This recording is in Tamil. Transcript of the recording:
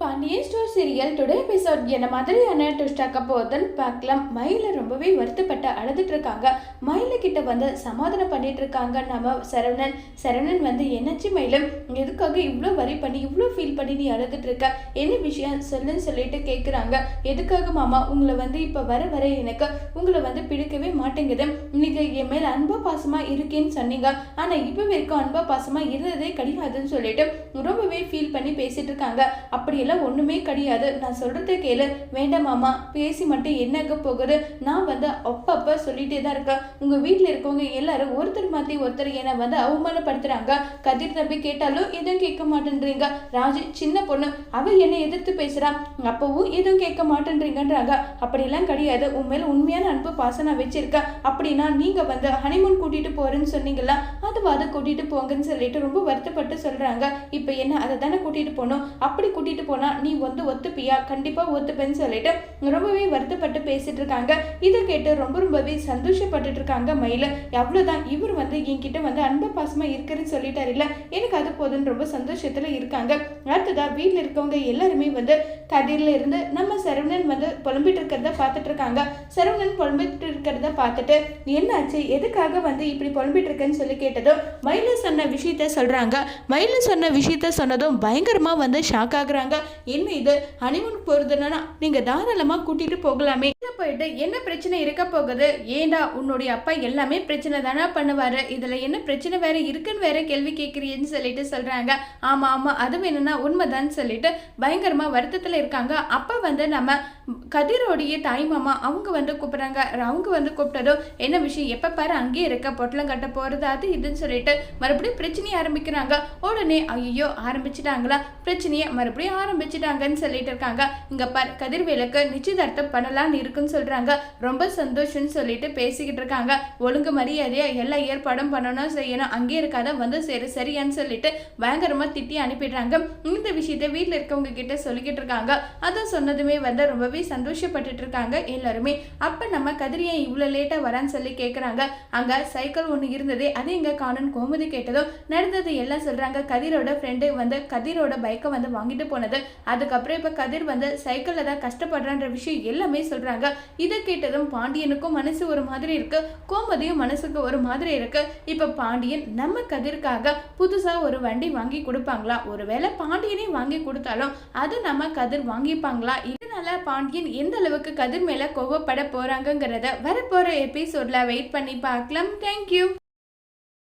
Pandian store serial today episode என்ன மாதிரியான ட்விஸ்ட் ஆக்க போகுதுன்னு பார்க்கலாம். மயில ரொம்பவே வருத்தப்பட்டு அழுதுட்டு இருக்காங்க. மயில கிட்ட வந்து சமாதானம் பண்ணிட்டு இருக்காங்க நம்ம சரவணன். சரவணன் வந்து என்னச்சு மயிலும் எதுக்காக இவ்வளோ வரி பண்ணி இவ்வளோ ஃபீல் பண்ணி நீ அழுதுட்டு இருக்க? என்ன விஷயம்? சொல்லுன்னு சொல்லிட்டு கேட்குறாங்க எதுக்காக மாமா? உங்களை வந்து இப்போ வர வர எனக்கு உங்களை வந்து பிடிக்கவே மாட்டேங்குது. இன்னைக்கு என் மேல அன்பா பாசமா இருக்கேன்னு சொன்னீங்க. ஆனா இப்போ வரைக்கும் அன்பா பாசமா இருந்ததே கிடையாதுன்னு சொல்லிட்டு ரொம்பவே ஃபீல் பண்ணி பேசிட்டு இருக்காங்க. அப்படியெல்லாம் ஒண்ணுமே கிடையாது. நான் சொல்றதை கேளு. வேண்டாம் மாமா. பேசி மட்டும் என்னங்க போகுது? நான் வந்து அப்பப்ப சொல்லிட்டே தான் இருக்கேன். உங்க வீட்டுல இருக்கவங்க எல்லாரும் ஒருத்தர் மாத்தி ஒருத்தர் என்னை வந்து அவமானப்படுத்துறாங்க. கதிர் தம்பி கேட்டாலும் எதுவும் கேட்க மாட்டேன்றீங்க. ராஜி சின்ன பொண்ணு. அவ என்னை எதிர்த்து பேசுறான் அப்பவும் எதுவும் கேட்க மாட்டேன்றீங்கன்றாங்க. அப்படியெல்லாம் கிடையாது. உன் மேல உண்மையான அன்பு பாசம் நான் வச்சிருக்கேன். அப்படின்னா நீங்க வந்து ஹனிமூன் கூட்டிட்டு போறேன்னு சொன்னீங்களா அதை கூட்டிட்டு போங்கன்னு சொல்லிட்டு ரொம்ப வருத்தப்பட்டு சொல்றாங்க. இப்போ என்ன அதை தானே கூட்டிட்டு போகணும்? அப்படி கூட்டிட்டு போன நீ வந்து ஒத்துப்பியா? கண்டிப்பாக ஒத்துப்பேன்னு சொல்லிட்டு ரொம்பவே வருத்தப்பட்டு பேசிட்டு இருக்காங்க. இதை கேட்டு ரொம்ப ரொம்பவே சந்தோஷப்பட்டுட்டு இருக்காங்க மயில. எவ்வளோதான் இவர் வந்து என்கிட்ட வந்து அன்பு பாசமாக இருக்கிறேன்னு சொல்லிட்டாரு இல்லை? எனக்கு அது போதுன்னு ரொம்ப சந்தோஷத்தில் இருக்காங்க. அடுத்ததா வீட்டில் இருக்கவங்க எல்லாருமே வந்து கதிரில் இருந்து நம்ம சரவணன் வந்து புலம்பிட்டு இருக்கிறத பார்த்துட்டு இருக்காங்க. சரவணன் புலம்பிட்டு இருக்கிறத பார்த்துட்டு என்னாச்சு? எதுக்காக வந்து இப்படி புலம்பிட்டு இருக்கேன்னு சொல்லி கேட்டதும் மயில சொன்ன விஷயத்த சொல்கிறாங்க மயில சொன்ன விஷயத்த சொன்னதும் பயங்கரமாக வந்து ஷாக் ஆகுறாங்க. என்ன இது? ஹனிமூன் போறதுன்னா நீங்க தாராளமா கூட்டிட்டு போகலாமே. போயிட்டு என்ன பிரச்சனை இருக்க போகுது? ஏண்டா உன்னுடைய அப்பா எல்லாமே பிரச்சனை தானே பண்ணுவாரு? இதுல என்ன பிரச்சனை வேற இருக்குன்னு வேற கேள்வி கேட்குறீன்னு சொல்லிட்டு சொல்றாங்க. ஆமா ஆமா அது வேணும்னா உண்மைதான்னு சொல்லிட்டு பயங்கரமா வருத்தத்துல இருக்காங்க. அப்பா வந்து நம்ம கதிரோடைய தாய் மாமா அவங்க வந்து கூப்பிடுறாங்க. அவங்க வந்து கூப்பிட்டதும் என்ன விஷயம்? எப்ப பாரு அங்கேயே இருக்க பொட்டலம் கட்ட போறது அது இதுன்னு சொல்லிட்டு மறுபடியும் பிரச்சனையை ஆரம்பிக்கிறாங்க. உடனே ஐயோ ஆரம்பிச்சிட்டாங்களா? பிரச்சனையை மறுபடியும் ஆரம்பிச்சிட்டாங்கன்னு சொல்லிட்டு இருக்காங்க. இங்க பார் கதிர்வேலுக்கு நிச்சயதார்த்தம் பண்ணலாம்னு இருக்குன்னு சொல்றாங்க. ரொம்ப சந்தோஷம்னு சொல்லிட்டு பேசிக்கிட்டு இருக்காங்க. ஒழுங்கு மரியாதையா எல்லா ஏற்பாடும் பண்ணணும் செய்யணும். அங்கேயே இருக்காத வந்து சரி சரியான்னு சொல்லிட்டு பயங்கரமா திட்டி அனுப்பிடுறாங்க. இந்த விஷயத்த வீட்டில் இருக்கவங்க கிட்ட சொல்லிக்கிட்டு இருக்காங்க. அதை சொன்னதுமே வந்து ரொம்பவே சந்தோஷப்பட்டுட்டு இருக்காங்க எல்லாருமே. அப்ப நம்ம கதிரியை இவ்வளோ லேட்டா வரான்னு சொல்லி கேட்குறாங்க அங்க சைக்கிள் ஒன்று இருந்ததே. அது எங்கே காணும்னு கோமதி கேட்டதும் நடந்தது எல்லாம் சொல்றாங்க. கதிரோட ஃப்ரெண்டு வந்து கதிரோட பைக்கை வந்து வாங்கிட்டு போனது. அதுக்கப்புறம் இப்போ கதிர் வந்து சைக்கிளில் தான் கஷ்டப்படுறான்ற விஷயம் எல்லாமே சொல்கிறாங்க இதை கேட்டதும் பாண்டியனுக்கும் மனசு ஒரு மாதிரி இருக்கு. கோமதியும் மனசுக்கு ஒரு மாதிரி இருக்கு. இப்போ பாண்டியன் நம்ம கதிர்க்காக புதுசாக ஒரு வண்டி வாங்கி கொடுப்பாங்களா? ஒருவேளை பாண்டியனே வாங்கி கொடுத்தாலும் அது நம்ம கதிர் வாங்கிப்பாங்களா? இதனால பாண்டியன் எந்த அளவுக்கு கதிர் மேலே கோவப்பட போகிறாங்கங்கிறத வரப்போகிற எபிசோடில் வெயிட் பண்ணி பார்க்கலாம். தேங்க்யூ